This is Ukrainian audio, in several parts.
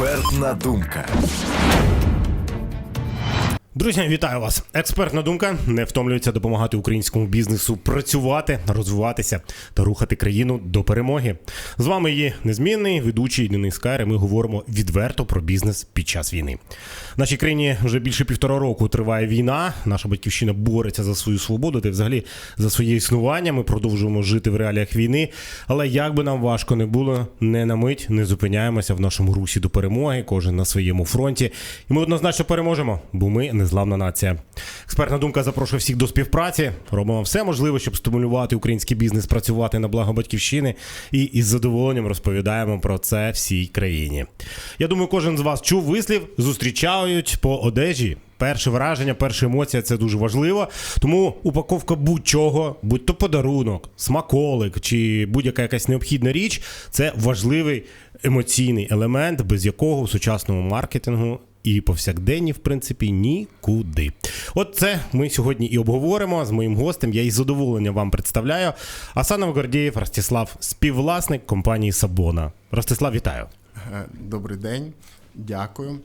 Експертна думка. Друзі, вітаю вас! Експертна думка не втомлюється допомагати українському бізнесу працювати, розвиватися та рухати країну до перемоги. З вами є незмінний ведучий Денис Кайр, Ми говоримо відверто про бізнес під час війни. В нашій країні вже більше півтора року триває війна. Наша батьківщина бореться за свою свободу та взагалі за своє існування. Ми продовжуємо жити в реаліях війни. Але як би нам важко не було, не на мить не зупиняємося в нашому русі до перемоги. Кожен на своєму фронті. І ми однозначно переможемо, бо ми незламна нація. Експертна думка запрошує всіх до співпраці. Робимо все можливе, щоб стимулювати український бізнес працювати на благо батьківщини. І із задоволенням розповідаємо про це всій країні. Я думаю, кожен з вас чув вислів, зустрічають по одежі. Перше враження, перша емоція це дуже важливо. Тому упаковка будь-чого, будь то подарунок, смаколик чи будь-яка якась необхідна річ це важливий емоційний елемент, без якого в сучасному маркетингу і повсякденні, в принципі, нікуди. От це ми сьогодні і обговоримо з моїм гостем. Я із задоволенням вам представляю. Асанов Гордієв Ростислав, співвласник компанії Сабона. Ростислав, вітаю. Е, Добрий день, дякую.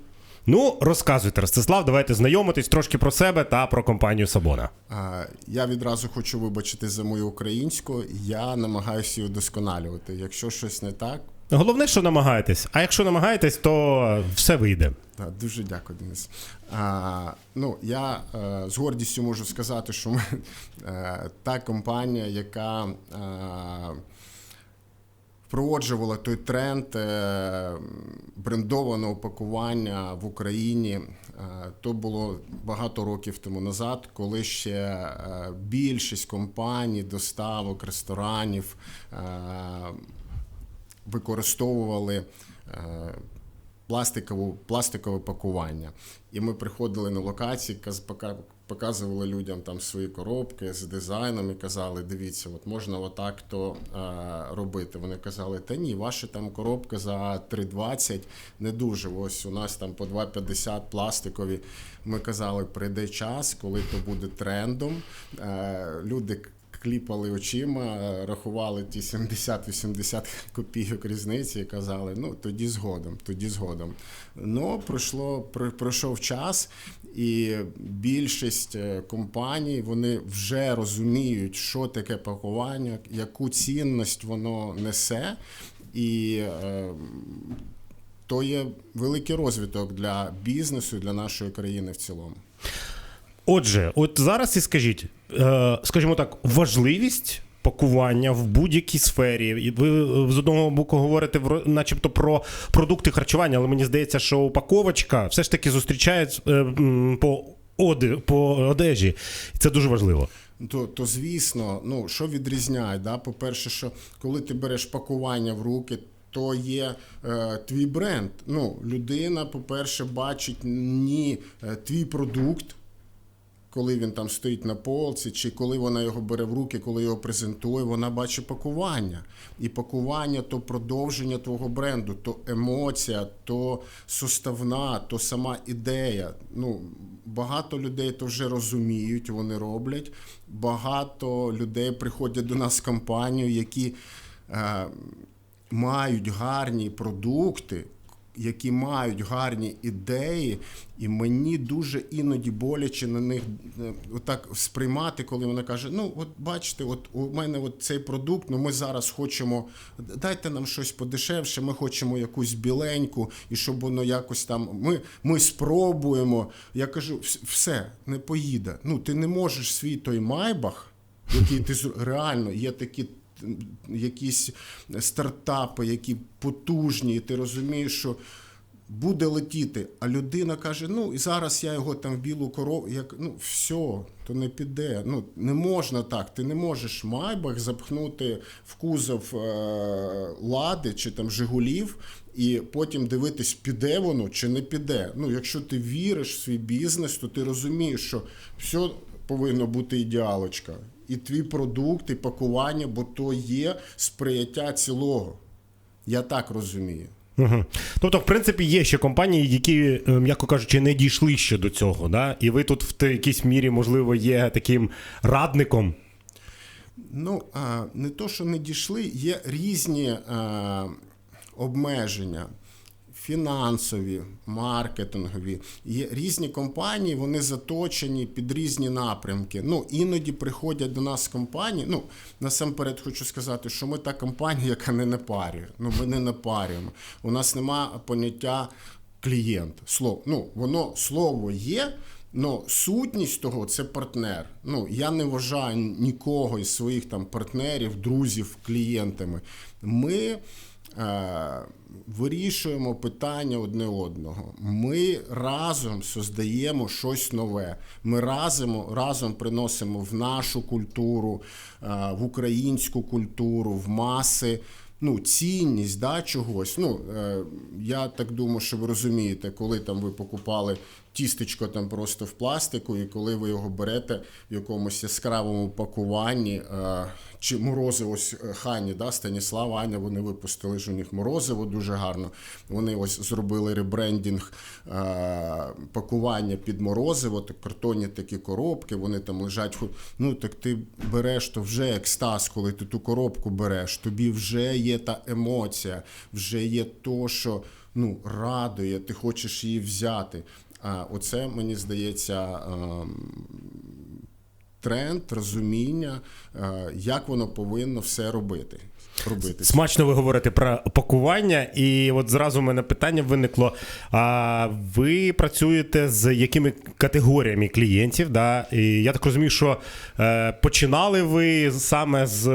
Ну, розказуйте, Ростислав, давайте знайомитись трошки про себе та про компанію Сабона. Е, Я відразу хочу вибачити за мою українську. Я намагаюся її удосконалювати. Якщо щось не так, Головне, що намагаєтесь. А якщо намагаєтесь, то все вийде. дуже дякую, Денис. А, ну, я е, з гордістю можу сказати, що ми е, та компанія, яка е, впроваджувала той тренд брендованого пакування в Україні. То було багато років тому назад, коли ще більшість компаній, доставок, ресторанів використовували е, пластикову, пластикове пакування. І ми приходили на локації, каз- показували людям там свої коробки з дизайном і казали: дивіться, от можна отак то е, робити. Вони казали, та ні, ваші там коробки за 3,20 не дуже. Ось у нас там по 2,50 пластикові. Ми казали, прийде час, коли то буде трендом. Е, люди кліпали очима, е, рахували ті 70-80 копійок різниці і казали, ну тоді згодом, тоді згодом. Ну, пройшло, пройшов час, і більшість е, компаній вони вже розуміють, що таке пакування, яку цінність воно несе. І е, то є великий розвиток для бізнесу для нашої країни в цілому. Отже, от зараз і скажіть, е, скажімо так, важливість пакування в будь-якій сфері. Ви е, з одного боку говорите начебто про продукти харчування, але мені здається, що упаковочка все ж таки зустрічає е, по, оди, по одежі. І це дуже важливо. То, то звісно, ну що відрізняє? Да? По-перше, що коли ти береш пакування в руки, то є е, твій бренд. Ну, людина, по-перше, бачить ні твій продукт. Коли він там стоїть на полці, чи коли вона його бере в руки, коли його презентує, вона бачить пакування. І пакування то продовження твого бренду, то емоція, то суставна, то сама ідея. Ну, багато людей то вже розуміють, вони роблять. Багато людей приходять до нас в компанію, які е, мають гарні продукти, які мають гарні ідеї, і мені дуже іноді боляче на них е, отак сприймати, коли вона каже: Ну, от бачите, от у мене от цей продукт, ну ми зараз хочемо, дайте нам щось подешевше, ми хочемо якусь біленьку, і щоб воно якось там. Ми, ми спробуємо. Я кажу, все, не поїде. Ну, ти не можеш свій той майбах, який ти реально є такі якісь стартапи, які потужні, і ти розумієш, що буде летіти. А людина каже: ну і зараз я його там в білу корову. Як ну все, то не піде. Ну не можна так. Ти не можеш майбах запхнути в кузов е- лади чи там Жигулів. І потім дивитись, піде воно чи не піде. Ну, якщо ти віриш в свій бізнес, то ти розумієш, що все повинно бути ідеалочка. І твій продукт, і пакування, бо то є сприяття цілого. Я так розумію. Угу. Тобто, в принципі, є ще компанії, які, е, м'яко кажучи, не дійшли ще до цього. Да? І ви тут в якійсь мірі, можливо, є таким радником. Ну, не то, що не дійшли, є різні обмеження. Фінансові, маркетингові. Є різні компанії, вони заточені під різні напрямки. Ну, іноді приходять до нас компанії. Ну, насамперед хочу сказати, що ми та компанія, яка не напарює. Ну, ми не напарюємо. У нас нема поняття клієнт. Слово. Ну, воно слово є. Ну, сутність того це партнер. Ну, я не вважаю нікого із своїх там партнерів, друзів, клієнтами. Ми вирішуємо питання одне одного. Ми разом создаємо щось нове. Ми разом, разом приносимо в нашу культуру, е, в українську культуру, в маси. Ну, цінність да, чогось. Ну, е, я так думаю, що ви розумієте, коли там ви покупали тістечко там просто в пластику, і коли ви його берете в якомусь яскравому пакуванні, е, чи морозиво ось е, Хані, да, Станіслава, Аня, вони випустили ж у них морозиво дуже гарно. Вони ось зробили ребрендінг е, пакування під морозиво, так картонні такі коробки, вони там лежать. Ну так ти береш, то вже екстаз, коли ти ту коробку береш, тобі вже є та емоція, вже є то, що ну, радує, ти хочеш її взяти. А оце мені здається. ем, Тренд, розуміння, е, як воно повинно все робити. робити. Смачно ви говорите про пакування, і от зразу у мене питання виникло. А ви працюєте з якими категоріями клієнтів? Да? І я так розумію, що е, починали ви саме з.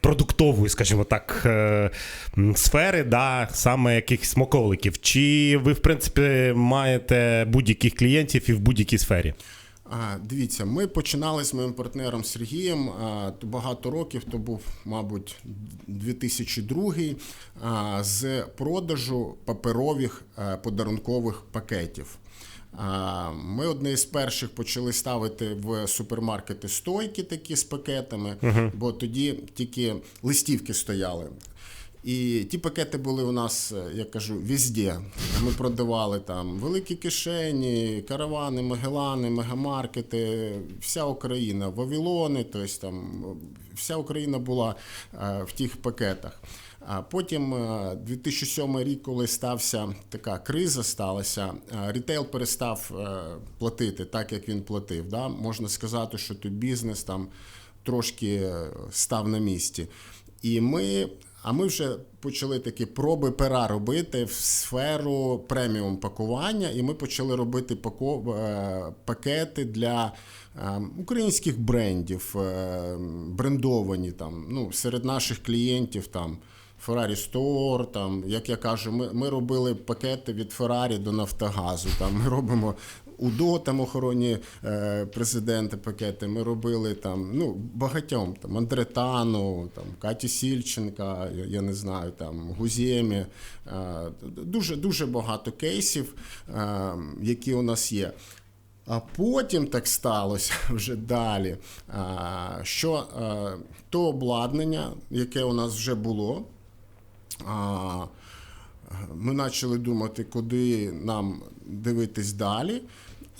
Е, Продуктової, скажімо так, е, сфери, да, саме якихось смаколиків. Чи ви, в принципі, маєте будь-яких клієнтів і в будь-якій сфері? А, дивіться, ми починали з моїм партнером Сергієм а, багато років, то був, мабуть, 2002 а, з продажу паперових а, подарункових пакетів. Ми одне з перших почали ставити в супермаркети стойки такі з пакетами, бо тоді тільки листівки стояли. І ті пакети були у нас, е, я кажу, везде. Ми продавали там великі кишені, каравани, Магелани, мегамаркети, вся Україна, Вавилони, тобто там вся Україна була е, в тих пакетах. А потім е, 2007 рік, коли стався така криза, сталася, е, рітейл перестав е, платити так, як він платив. Да? Можна сказати, що той бізнес там трошки е, став на місці. І ми, а ми вже почали такі проби пера робити в сферу преміум пакування, і ми почали робити е, пакети для е, українських брендів, е, брендовані там, ну, серед наших клієнтів там. Ferrari Store, там, як я кажу, ми, ми робили пакети від Ferrari до Нафтогазу. Там, ми робимо УДО, там охоронні е, президенти пакети. Ми робили там, ну, багатьом, там, Андретану, там, Каті Сільченка, я, я не знаю, там, Гузємі. Е, дуже, дуже багато кейсів, е, які у нас є. А потім так сталося вже далі, а, що е, то обладнання, яке у нас вже було, ми почали думати, куди нам дивитись далі.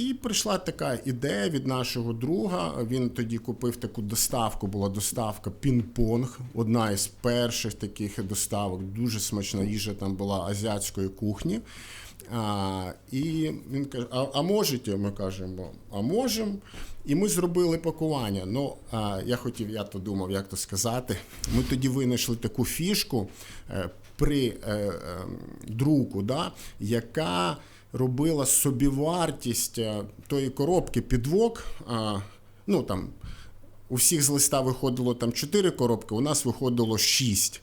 І прийшла така ідея від нашого друга. Він тоді купив таку доставку, була доставка пінг-понг, одна із перших таких доставок. Дуже смачна їжа там була азіатської кухні. А, і він каже: А, а можете? Ми кажемо, а можемо. І ми зробили пакування. Ну, а, я хотів, я то думав, як то сказати. Ми тоді винайшли таку фішку е, при е, е, друку, да, яка робила собівартість е, тої коробки підвок. Ну, там, у всіх з листа виходило там 4 коробки, у нас виходило 6.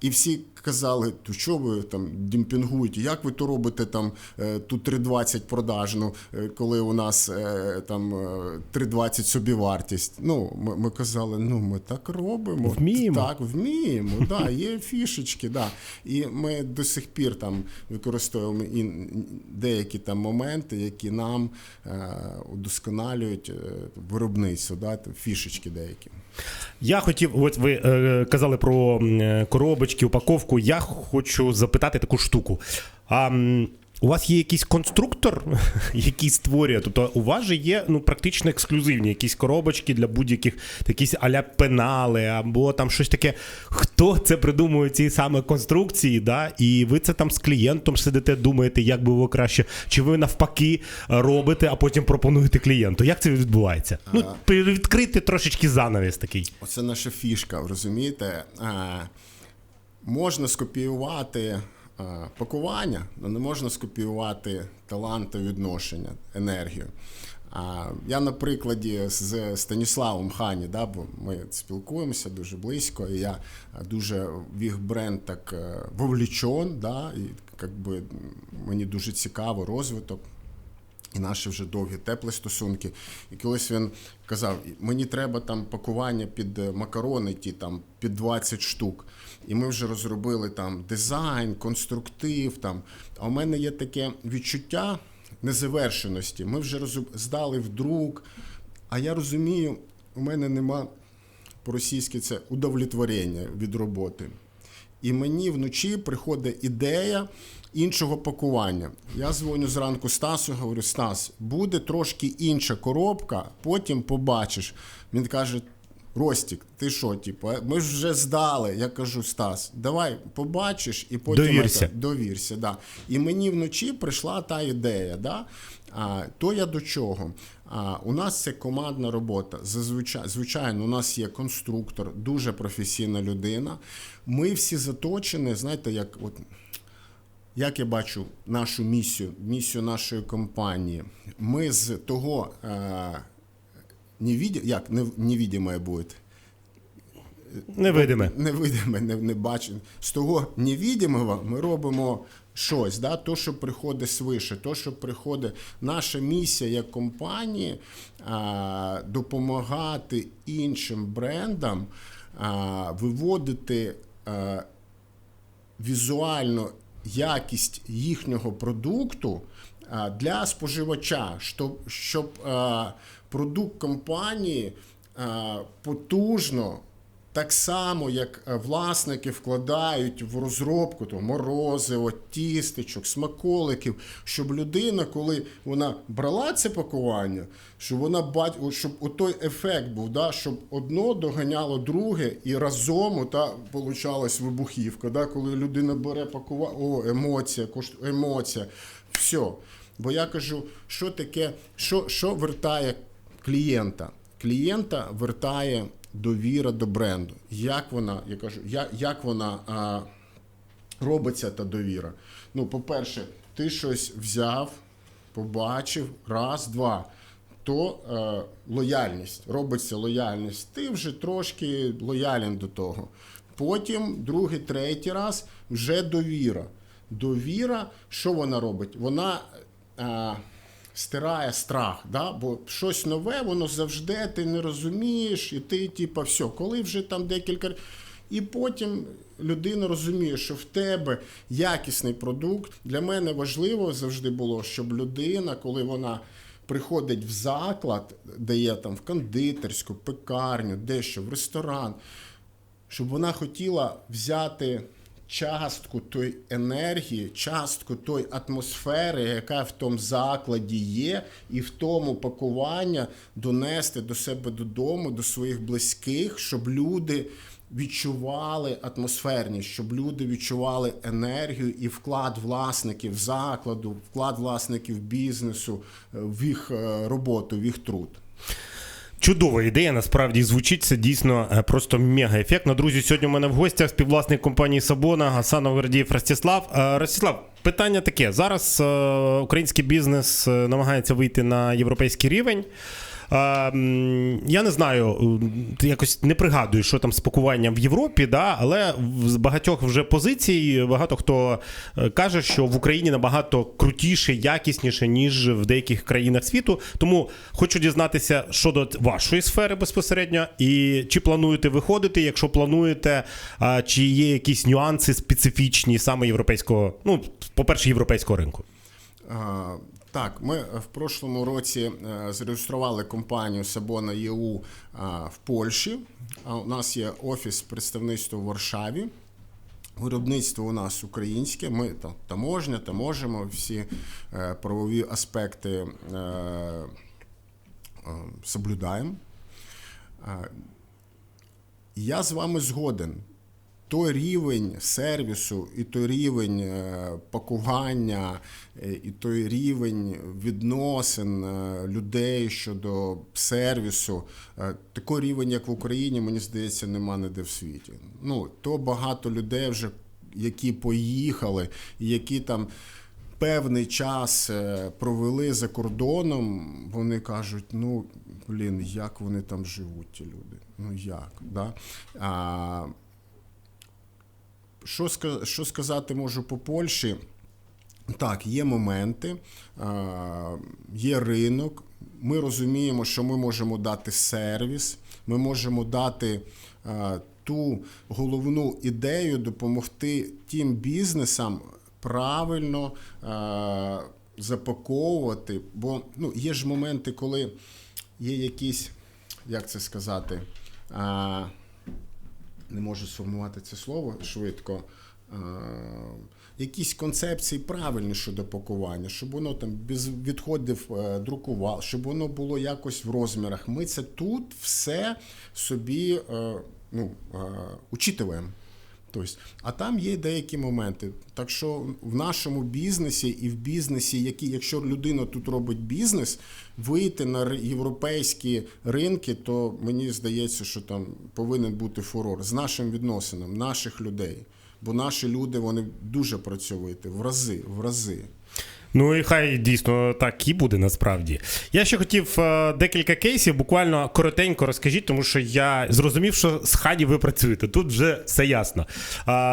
І всі казали, то що ви там демпінгуєте, як ви то робите там е, ту 3,20 продажну, е, коли у нас е, там е, 3,20 собівартість. Ну, ми, ми казали, ну ми так робимо. Вміємо. Так, вміємо, да, є фішечки, да. І ми до сих пір там використовуємо і деякі там моменти, які нам удосконалюють виробництво, да, фішечки деякі. Я хотів, от ви казали про е, коробочки, упаковку. Я хочу запитати таку штуку. А У вас є якийсь конструктор, який створює. Тобто у вас же є ну, практично ексклюзивні якісь коробочки для будь-яких якісь аля пенали або там щось таке. Хто це придумує ці саме конструкції? Да? І ви це там з клієнтом сидите, думаєте, як би було краще, чи ви навпаки робите, а потім пропонуєте клієнту. Як це відбувається? Ну, відкрити трошечки занавіс такий. Оце наша фішка, розумієте? А, можна скопіювати пакування, але не можна скопіювати таланти відношення, енергію. Я на прикладі з Станіславом Хані, да, бо ми спілкуємося дуже близько, і я дуже в їх бренд так е, вовлічен, да, і як би, мені дуже цікаво розвиток і наші вже довгі теплі стосунки. І колись він казав: мені треба там пакування під е, макарони, ті там під 20 штук. І ми вже розробили там дизайн, конструктив. Там. А у мене є таке відчуття незавершеності. Ми вже розоб... здали в друк. А я розумію, у мене нема по-російськи це удовлетворення від роботи. І мені вночі приходить ідея іншого пакування. Я дзвоню зранку Стасу, говорю: Стас, буде трошки інша коробка, потім побачиш. Він каже: Ростік, ти що, типу, ми ж вже здали. Я кажу, Стас, давай побачиш і потім Довірся. це- довірся. Да. І мені вночі прийшла та ідея. Да? А, то я до чого? А, у нас це командна робота. Зазвичай, звичайно, у нас є конструктор, дуже професійна людина. Ми всі заточені, знаєте, як от. Як я бачу нашу місію, місію нашої компанії, ми з того е, невідя, як не, невідімое буде, Невидиме. невидиме, не, не бачимо. З того невідимого ми робимо щось, да? то, що приходить свише, то, що приходить. Наша місія як компанії а, допомагати іншим брендам а, виводити а, візуально якість їхнього продукту для споживача, щоб, щоб продукт компанії потужно. Так само, як власники вкладають в розробку то, морозиво, тістечок, смаколиків, щоб людина, коли вона брала це пакування, щоб вона бать, щоб той ефект був, да, щоб одно доганяло друге і разом та получалась вибухівка. Да, коли людина бере пакування, о, емоція, кошт- емоція, все. Бо я кажу, що таке, що, що вертає клієнта? Клієнта вертає довіра до бренду. Як вона, я кажу, як, як вона а, робиться та довіра? Ну, по-перше, ти щось взяв, побачив, раз, два. То е, лояльність, робиться лояльність. Ти вже трошки лоялен до того. Потім, другий, третій раз вже довіра. Довіра, що вона робить? Вона е, стирає страх, да? бо щось нове, воно завжди ти не розумієш, і ти, типа, все, коли вже там декілька. І потім людина розуміє, що в тебе якісний продукт. Для мене важливо завжди було, щоб людина, коли вона приходить в заклад, де є там в кондитерську, пекарню, дещо, в ресторан, щоб вона хотіла взяти частку той енергії, частку той атмосфери, яка в тому закладі є, і в тому пакування донести до себе додому, до своїх близьких, щоб люди. Відчували атмосферність, щоб люди відчували енергію і вклад власників закладу, вклад власників бізнесу е, в їх е, роботу, в їх труд. Чудова ідея, насправді звучить це дійсно е, просто мега ефектно. Друзі, сьогодні у мене в гостях співвласник компанії Сабона Гасанов Гордієв Ростислав. Е, Ростислав, питання таке: зараз е, український бізнес намагається вийти на європейський рівень. Я не знаю, м, якось не пригадую, що там з пакуванням в Європі, да, але з багатьох вже позицій багато хто е, каже, що в Україні набагато крутіше, якісніше, ніж в деяких країнах світу. Тому хочу дізнатися щодо вашої сфери безпосередньо, і чи плануєте виходити, якщо плануєте, чи є якісь нюанси специфічні саме європейського, ну, по-перше, європейського ринку. Так, ми в прошлому році е, зареєстрували компанію Сабона ЄУ в Польщі. А у нас є офіс представництва в Варшаві. Виробництво у нас українське, ми там таможня, таможимо всі е, правові аспекти е, е, соблюдаємо. Е, я з вами згоден. Той рівень сервісу, і той рівень е, пакування, е, і той рівень відносин е, людей щодо сервісу, такий рівень, як в Україні, мені здається, нема ніде в світі. Ну, то багато людей вже, які поїхали, які там певний час провели за кордоном, вони кажуть, ну, блін, як вони там живуть, ті люди? Ну як? Да? А, що, що сказати можу по Польщі? Так, є моменти, є ринок. Ми розуміємо, що ми можемо дати сервіс, ми можемо дати ту головну ідею допомогти тим бізнесам правильно запаковувати. Бо ну, є ж моменти, коли є якісь, як це сказати, не можу сформувати це слово швидко. е, Якісь концепції правильні щодо пакування, щоб воно там без відходів е, друкувало, щоб воно було якось в розмірах. Ми це тут все собі е, ну, учитуємо. Тобто, а там є деякі моменти. Так що в нашому бізнесі і в бізнесі, які, якщо людина тут робить бізнес, вийти на європейські ринки, то мені здається, що там повинен бути фурор з нашим відносином, наших людей. Бо наші люди вони дуже працьовиті, в рази, в рази. Ну і хай дійсно так і буде насправді. Я ще хотів е, декілька кейсів, буквально коротенько розкажіть, тому що я зрозумів, що з хаді ви працюєте. Тут вже все ясно.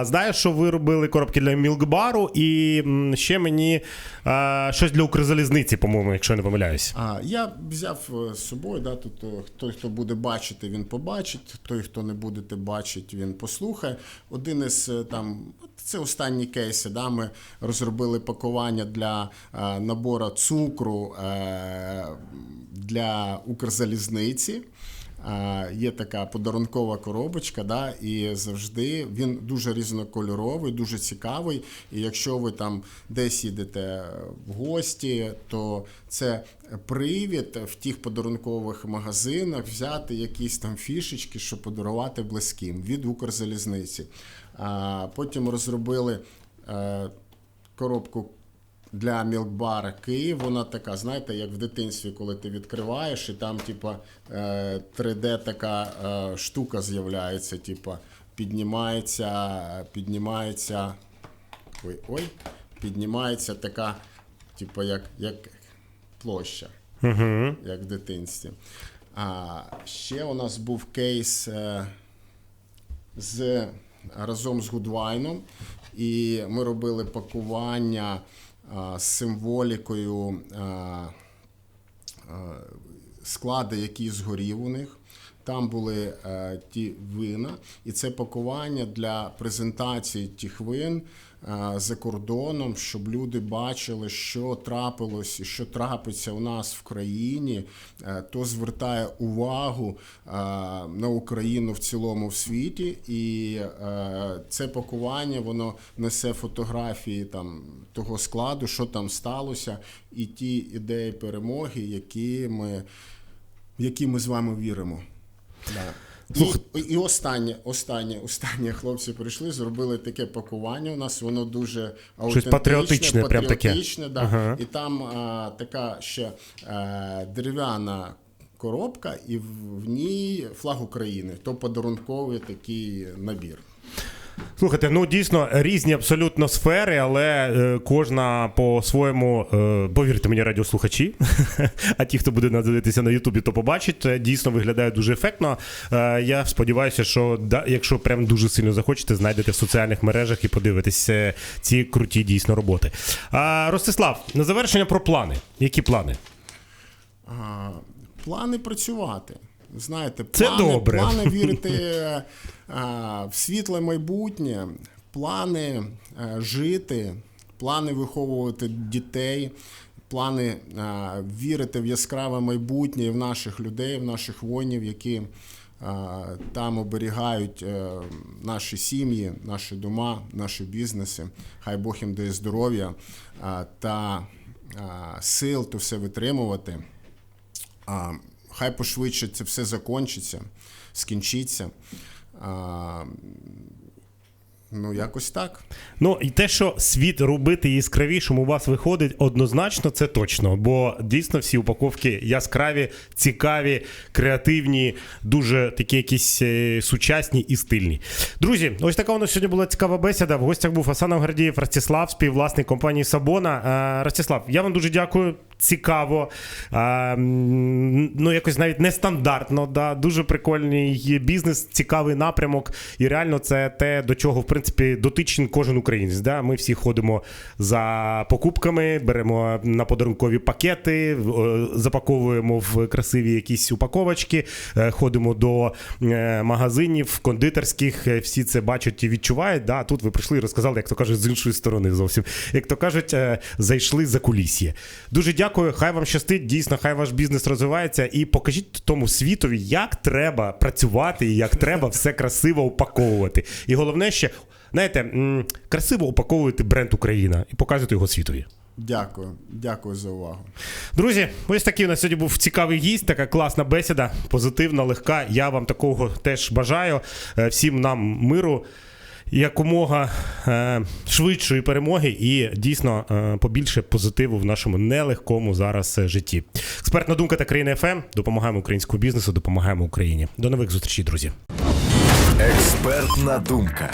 Знаю, що ви робили коробки для мілкбару, і ще мені е, щось для Укрзалізниці, по-моєму, якщо я не помиляюсь. А я взяв е, з собою, да, тут той, хто буде бачити, він побачить, той, хто не буде бачити, він послухає. Один із там, це останні кейси. Да, ми розробили пакування для е, набору цукру е, для Укрзалізниці. Є така подарункова коробочка, да, і завжди він дуже різнокольоровий, дуже цікавий. І якщо ви там десь їдете в гості, то це привід в тих подарункових магазинах взяти якісь там фішечки, щоб подарувати близьким від Укрзалізниці. Потім розробили е, коробку для мілкбара Київ. Вона така, знаєте, як в дитинстві, коли ти відкриваєш, і там, типа, е, 3D така е, штука з'являється, типа, піднімається, піднімається. Ой, ой, піднімається така, типа, як, як площа, Угу. як в дитинстві. А ще у нас був кейс. Е, з разом з Гудвайном, і ми робили пакування символікою а, а, склади, які згорів у них. Там були е, ті вина, і це пакування для презентації тих вин е, за кордоном, щоб люди бачили, що трапилось що трапиться у нас в країні, е, то звертає увагу е, на Україну в цілому в світі. І е, це пакування воно несе фотографії там того складу, що там сталося, і ті ідеї перемоги, які ми, які ми з вами віримо. Да. І, і останнє, останнє, останнє хлопці прийшли, зробили таке пакування. У нас воно дуже аутентичне, патріотичне, прям таке. Да. Ага. І там а, така ще а, дерев'яна коробка, і в, в ній флаг України. То подарунковий такий набір. Слухайте, ну дійсно різні абсолютно сфери, але е, кожна по-своєму, е, повірте мені, радіослухачі, а ті, хто буде нас дивитися на Ютубі, то побачить, е, дійсно виглядає дуже ефектно. Е, я сподіваюся, що да, якщо прям дуже сильно захочете, знайдете в соціальних мережах і подивитесь ці круті дійсно роботи. А, Ростислав, на завершення про плани. Які плани? А, плани працювати. Знаєте, Це плани, добре. плани вірити в світле майбутнє, плани жити, плани виховувати дітей, плани вірити в яскраве майбутнє в наших людей, в наших воїнів, які там оберігають е, наші сім'ї, наші дома, наші бізнеси. Хай Бог їм дає здоров'я та сил то все витримувати. Хай пошвидше це все закінчиться, скінчиться. А, Ну, якось так. Ну і те, що світ робити яскравішим у вас виходить, однозначно це точно. Бо дійсно всі упаковки яскраві, цікаві, креативні, дуже такі якісь е, сучасні і стильні. Друзі, ось така у нас сьогодні була цікава бесіда. В гостях був Асанов Гордієв Ростислав, співвласник компанії Сабона. Е, Ростислав, я вам дуже дякую. Цікаво, е, ну якось навіть нестандартно. Да? Дуже прикольний бізнес, цікавий напрямок. І реально це те, до чого в принципі дотичний кожен українець. Да? Ми всі ходимо за покупками, беремо на подарункові пакети, е, запаковуємо в красиві якісь упаковочки, е, ходимо до е, магазинів, кондитерських. е, Всі це бачать і відчувають. Да? А Тут ви прийшли і розказали, як то кажуть, з іншої сторони зовсім. Як то кажуть, е, зайшли за кулісьє. Дуже дякую. Хай вам щастить. Дійсно, хай ваш бізнес розвивається. І покажіть тому світові, як треба працювати і як треба все красиво упаковувати. І головне ще, знаєте, красиво упаковувати бренд Україна і показувати його світові. Дякую, дякую за увагу. Друзі, ось такий у нас сьогодні був цікавий гість, така класна бесіда, позитивна, легка. Я вам такого теж бажаю. Е, Всім нам миру. Якомога е, швидшої перемоги і дійсно е, побільше позитиву в нашому нелегкому зараз е, житті. Експертна думка та країна ФМ. Допомагаємо українському бізнесу, допомагаємо Україні. До нових зустрічей, друзі. Експертна думка.